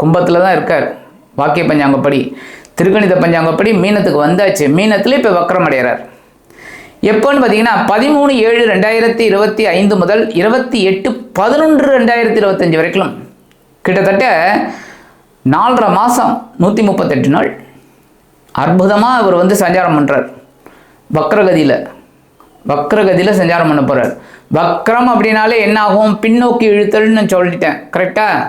கும்பத்தில் தான் இருக்கார். வாக்கிய பஞ்சாங்கப்படி திருக்கணித பஞ்சாங்கப்படி மீனத்துக்கு வந்தாச்சு. மீனத்தில் இப்போ வக்ரம் அடைகிறார் எப்போன்னு பார்த்தீங்கன்னா பதிமூணு ஏழு ரெண்டாயிரத்தி இருபத்தி ஐந்து முதல் இருபத்தி எட்டு பதினொன்று ரெண்டாயிரத்தி இருபத்தஞ்சி வரைக்கும் கிட்டத்தட்ட நாலரை மாதம் நூற்றி முப்பத்தெட்டு நாள் அற்புதமாக அவர் வந்து சஞ்சாரம் பண்ணுறார் வக்ரகதியில் வக்ரகதியில் சஞ்சாரம் பண்ண போகிறார் வக்ரம் அப்படின்னாலே என்ன ஆகும் பின்னோக்கி இழுத்தல்னு சொல்லிட்டேன். கரெக்டாக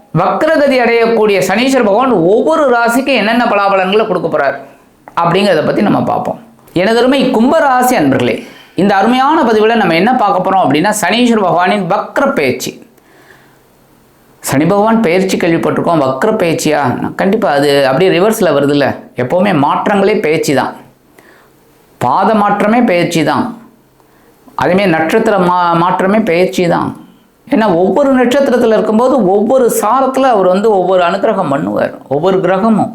வக்ரகதி அடையக்கூடிய சனீஸ்வர பகவான் ஒவ்வொரு ராசிக்கும் என்னென்ன பலாபலன்களை கொடுக்க போகிறார் அப்படிங்கிறத பற்றி நம்ம பார்ப்போம். எனதருமை கும்பராசி அன்பர்களே இந்த அருமையான பதிவில் நம்ம என்ன பார்க்க போகிறோம் அப்படின்னா சனீஸ்வர பகவானின் வக்ர பயிற்சி சனி பகவான் பயிற்சி கேள்விப்பட்டிருக்கோம் வக்ர பயிற்சியா கண்டிப்பாக அது அப்படியே ரிவர்ஸில் வருதுல்ல. எப்போவுமே மாற்றங்களே பயிற்சி தான். பாத மாற்றமே பயிற்சி தான். அதேமாரி நட்சத்திர மா மாற்றமே பயிற்சி தான். ஏன்னா ஒவ்வொரு நட்சத்திரத்தில் இருக்கும்போது ஒவ்வொரு சாரத்தில் அவர் வந்து ஒவ்வொரு அனுக்கிரகம் பண்ணுவார். ஒவ்வொரு கிரகமும்.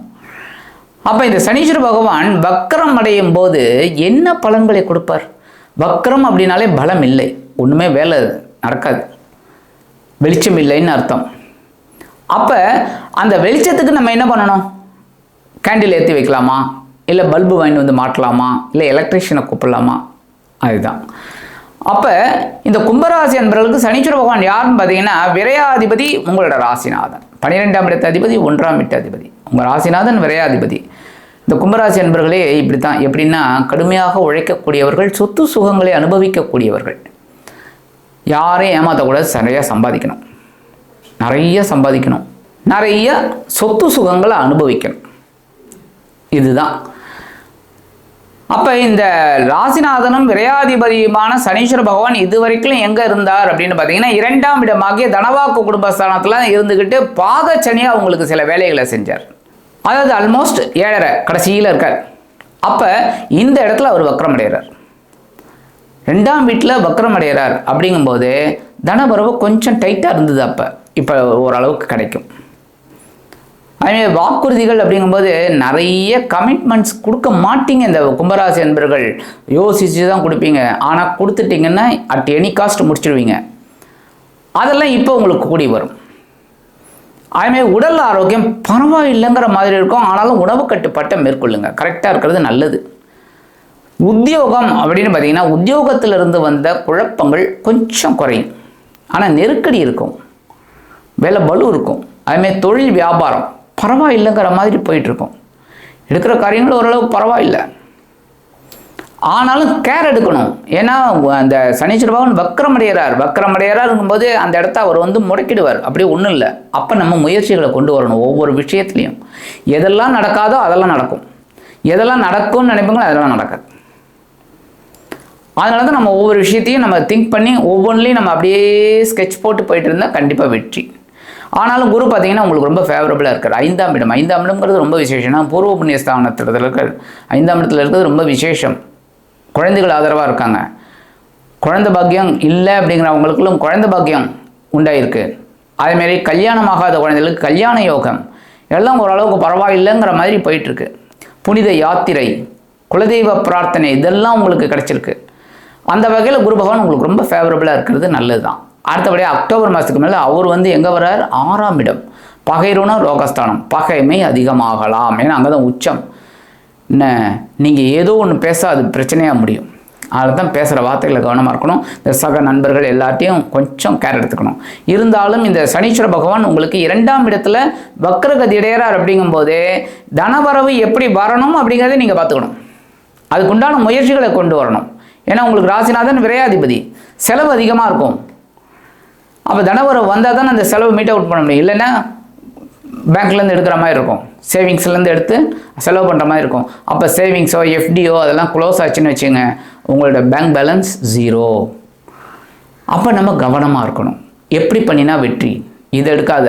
அப்போ இந்த சனீஸ்வர பகவான் வக்கரம் அடையும் போது என்ன பலன்களை கொடுப்பார்? வக்கரம் அப்படின்னாலே பலம் இல்லை. ஒன்றுமே வேலை நடக்காது. வெளிச்சம் இல்லைன்னு அர்த்தம். அப்போ அந்த வெளிச்சத்துக்கு நம்ம என்ன பண்ணணும்? கேண்டில் ஏற்றி வைக்கலாமா? இல்லை பல்பு வாங்கி வந்து மாட்டலாமா? இல்லை எலக்ட்ரிஷியனை கூப்பிடலாமா? அதுதான். அப்போ இந்த கும்பராசி என்பவர்களுக்கு சனீஸ்வர பகவான் யாருன்னு பார்த்தீங்கன்னா விரையாதிபதி உங்களோட ராசிநாதன். பன்னிரெண்டாம் இடத்த அதிபதி ஒன்றாம் இடத்த அதிபதி. உங்கள் ராசிநாதன் விரையாதிபதி. இந்த கும்பராசி என்பர்களே இப்படி தான் எப்படின்னா கடுமையாக உழைக்கக்கூடியவர்கள் சொத்து சுகங்களை அனுபவிக்கக்கூடியவர்கள். யாரையும் ஏமாற்றக்கூடாது சரியாக சம்பாதிக்கணும். நிறைய சம்பாதிக்கணும். நிறைய சொத்து சுகங்களை அனுபவிக்கணும். இதுதான். அப்போ இந்த ராசிநாதனும் விரையாதிபதியுமான சனீஸ்வர பகவான் இதுவரைக்கும் எங்கே இருந்தார் அப்படின்னு பார்த்தீங்கன்னா இரண்டாம் இடமாகிய தனவாக்கு குடும்பஸ்தானத்தில் இருந்துக்கிட்டு பாதச்சனியாக அவங்களுக்கு சில வேலைகளை செஞ்சார். அதாவது ஆல்மோஸ்ட் ஏழரை கடைசியில் இருக்கார். அப்போ இந்த இடத்துல அவர் வக்கரம் அடைகிறார் ரெண்டாம் வீட்டில் வக்கரம் அடைகிறார் அப்படிங்கும்போது தனபரவு கொஞ்சம் டைட்டாக இருந்தது அப்போ. இப்போ ஓரளவுக்கு கிடைக்கும். அதுமாதிரி வாக்குறுதிகள் அப்படிங்கும்போது நிறைய கமிட்மெண்ட்ஸ் கொடுக்க மாட்டீங்க இந்த கும்பராசி என்பர்கள் யோசித்து தான் கொடுப்பீங்க. ஆனால் கொடுத்துட்டீங்கன்னா அட் எனி காஸ்ட் முடிச்சிடுவீங்க. அதெல்லாம் இப்போ உங்களுக்கு கூடி வரும். அதுமாதிரி உடல் ஆரோக்கியம் பரவாயில்லைங்கிற மாதிரி இருக்கும். ஆனாலும் உணவு கட்டுப்பாட்டை மேற்கொள்ளுங்க. கரெக்டாக இருக்கிறது நல்லது. உத்தியோகம் அப்படின்னு பார்த்தீங்கன்னா உத்தியோகத்திலிருந்து வந்த குழப்பங்கள் கொஞ்சம் குறையும். ஆனால் நெருக்கடி இருக்கும். வேலை பலு இருக்கும். அதுமாதிரி தொழில் வியாபாரம். பரவாயில்லைங்கிற மாதிரி போயிட்டுருக்கும். எடுக்கிற காரியங்கள் ஓரளவு பரவாயில்லை. ஆனாலும் கேர் எடுக்கணும். ஏன்னா அந்த சனீஸ்வர பகவான் வக்கரமடைகிறார் அடைகிறார் போது அந்த இடத்த அவர் வந்து முடக்கிடுவார். அப்படியே ஒன்றும் இல்லை. அப்போ நம்ம முயற்சிகளை கொண்டு வரணும் ஒவ்வொரு விஷயத்துலையும். எதெல்லாம் நடக்காதோ அதெல்லாம் நடக்கும். எதெல்லாம் நடக்கும்னு நினைப்பீங்களோ அதெல்லாம் நடக்காது. அதனால தான் நம்ம ஒவ்வொரு விஷயத்தையும் நம்ம திங்க் பண்ணி ஒவ்வொன்றிலையும் நம்ம அப்படியே ஸ்கெட்ச் போட்டு போயிட்டு இருந்தால் கண்டிப்பாக வெற்றி. ஆனாலும் குரு பார்த்தீங்கன்னா உங்களுக்கு ரொம்ப ஃபேவரபுளாக இருக்கார். ஐந்தாம் இடம். ஐந்தாம் இடம்ங்கிறது ரொம்ப விசேஷம்னா பூர்வ புண்ணிய ஸ்தானத்தில் இருக்கிற ஐந்தாம் இடத்துல இருக்கிறது ரொம்ப விசேஷம். குழந்தைகள் ஆதரவாக இருக்காங்க. குழந்தை பாக்கியம் இல்லை அப்படிங்கிறவங்களுக்குள்ளும் குழந்தை பாக்கியம் உண்டாயிருக்கு. அதேமாரி கல்யாணம் ஆகாத குழந்தைகளுக்கு கல்யாண யோகம். எல்லாம் ஓரளவுக்கு பரவாயில்லைங்கிற மாதிரி போயிட்டுருக்கு. புனித யாத்திரை குலதெய்வ பிரார்த்தனை இதெல்லாம் உங்களுக்கு கிடச்சிருக்கு. அந்த வகையில் குரு பகவான் உங்களுக்கு ரொம்ப ஃபேவரபுளாக இருக்கிறது நல்லது தான் அடுத்தபடியாக அக்டோபர் மாதத்துக்கு மேலே அவர் வந்து எங்கே வர்றார்? ஆறாம் இடம். பகைரோனா ரோகஸ்தானம். பகைமை அதிகமாகலாம். ஏன்னா அங்கே தான் உச்சம். என்ன? நீங்கள் ஏதோ ஒன்று பேச அது பிரச்சனையாக முடியும். அதில் தான் பேசுகிற வார்த்தைகளை கவனமாக இருக்கணும். இந்த சக நண்பர்கள் எல்லாத்தையும் கொஞ்சம் கேர் எடுத்துக்கணும். இருந்தாலும் இந்த சனீஸ்வர பகவான் உங்களுக்கு இரண்டாம் இடத்துல வக்கரகதி இடையறார் அப்படிங்கும்போது தனவரவு எப்படி வரணும் அப்படிங்கிறத நீங்கள் பார்த்துக்கணும். அதுக்குண்டான முயற்சிகளை கொண்டு வரணும். ஏன்னா உங்களுக்கு ராசிநாதன் விரையாதிபதி. செலவு அதிகமாக இருக்கும். அப்போ தனவரவு வந்தால் தான் அந்த செலவு மீட் அவுட் பண்ண முடியும். இல்லைன்னா பேங்க்லேருந்து எடுக்கிற மாதிரி இருக்கும். சேவிங்ஸ்லேருந்து எடுத்து செலவு பண்ணுற மாதிரி இருக்கும். அப்போ சேவிங்ஸோ எஃப்டியோ அதெல்லாம் க்ளோஸ் ஆச்சுன்னு வச்சுங்க உங்களோட பேங்க் பேலன்ஸ் ஜீரோ அப்போ நம்ம கவனமாக இருக்கணும். எப்படி பண்ணினா வெற்றி. இதை எடுக்காத.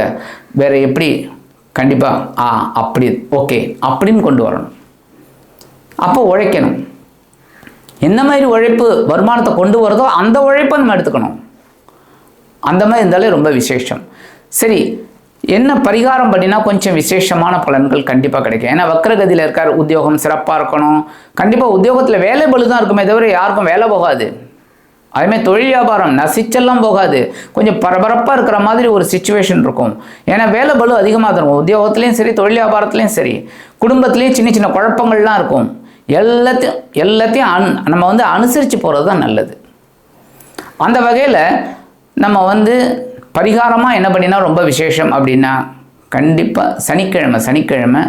வேறு எப்படி? கண்டிப்பாக ஆ அப்படி ஓகே அப்படின்னு கொண்டு வரணும். அப்போ உழைக்கணும். என்ன மாதிரி உழைப்பு வருமானத்தை கொண்டு வரதோ அந்த உழைப்பை நம்ம எடுத்துக்கணும். அந்த மாதிரி இருந்தாலே ரொம்ப விசேஷம். சரி என்ன பரிகாரம் பண்ணினா கொஞ்சம் விசேஷமான பலன்கள் கண்டிப்பாக கிடைக்கும். ஏன்னா வக்கரகதியில் இருக்கார் உத்தியோகம் சிறப்பாக இருக்கணும். கண்டிப்பாக உத்தியோகத்தில் வேலை பழு தான் இருக்குமே தவிர யாருக்கும் வேலை போகாது. அதுமாதிரி தொழில் வியாபாரம் நசிச்செல்லாம் போகாது. கொஞ்சம் பரபரப்பாக இருக்கிற மாதிரி ஒரு சுச்சுவேஷன் இருக்கும். ஏன்னா வேலை பலு அதிகமாக தரும். உத்தியோகத்துலேயும் சரி தொழில் வியாபாரத்துலேயும் சரி. குடும்பத்துலேயும் சின்ன சின்ன குழப்பங்கள்லாம் இருக்கும். எல்லாத்தையும் எல்லாத்தையும் அன் நம்ம வந்து அனுசரித்து போகிறது தான் நல்லது. அந்த வகையில் நம்ம வந்து பரிகாரமாக என்ன பண்ணினா ரொம்ப விசேஷம் அப்படின்னா கண்டிப்பாக சனிக்கிழமை சனிக்கிழமை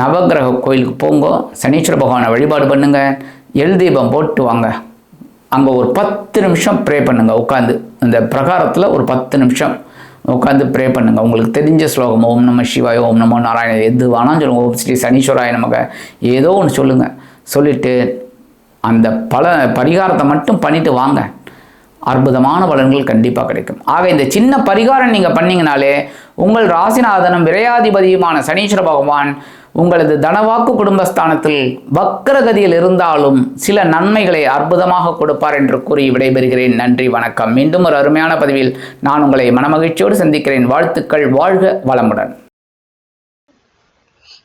நவக்கிரக கோயிலுக்கு போங்க சனீஸ்வர பகவானை வழிபாடு பண்ணுங்கள் எல் தீபம் போட்டு வாங்க. அங்கே ஒரு பத்து நிமிஷம் ப்ரே பண்ணுங்கள் உட்காந்து அந்த பிரகாரத்தில் ஒரு பத்து நிமிஷம் உட்காந்து ப்ரே பண்ணுங்கள் உங்களுக்கு தெரிஞ்ச ஸ்லோகம் ஓம் நம சிவாய் ஓம் நமோ நாராயண எது வேணாலும் சொல்லுங்க. ஓம் ஸ்ரீ சனீஸ்வராய நமக்கு ஏதோ ஒன்று சொல்லுங்கள் சொல்லிவிட்டு அந்த பல பரிகாரத்தை மட்டும் பண்ணிவிட்டு வாங்க. அற்புதமான பலன்கள் கண்டிப்பாக கிடைக்கும். ஆக இந்த சின்ன பரிகாரம் நீங்கள் பண்ணிங்கனாலே உங்கள் ராசிநாதனும் விரையாதிபதியுமான சனீஸ்வர பகவான் உங்களது தனவாக்கு குடும்பஸ்தானத்தில் வக்கரகதியில் இருந்தாலும் சில நன்மைகளை அற்புதமாக கொடுப்பார் என்று கூறி விடைபெறுகிறேன். நன்றி வணக்கம். மீண்டும் ஒரு அருமையான பதிவில் நான் உங்களை மனமகிழ்ச்சியோடு சந்திக்கிறேன். வாழ்த்துக்கள் வாழ்க வளமுடன்.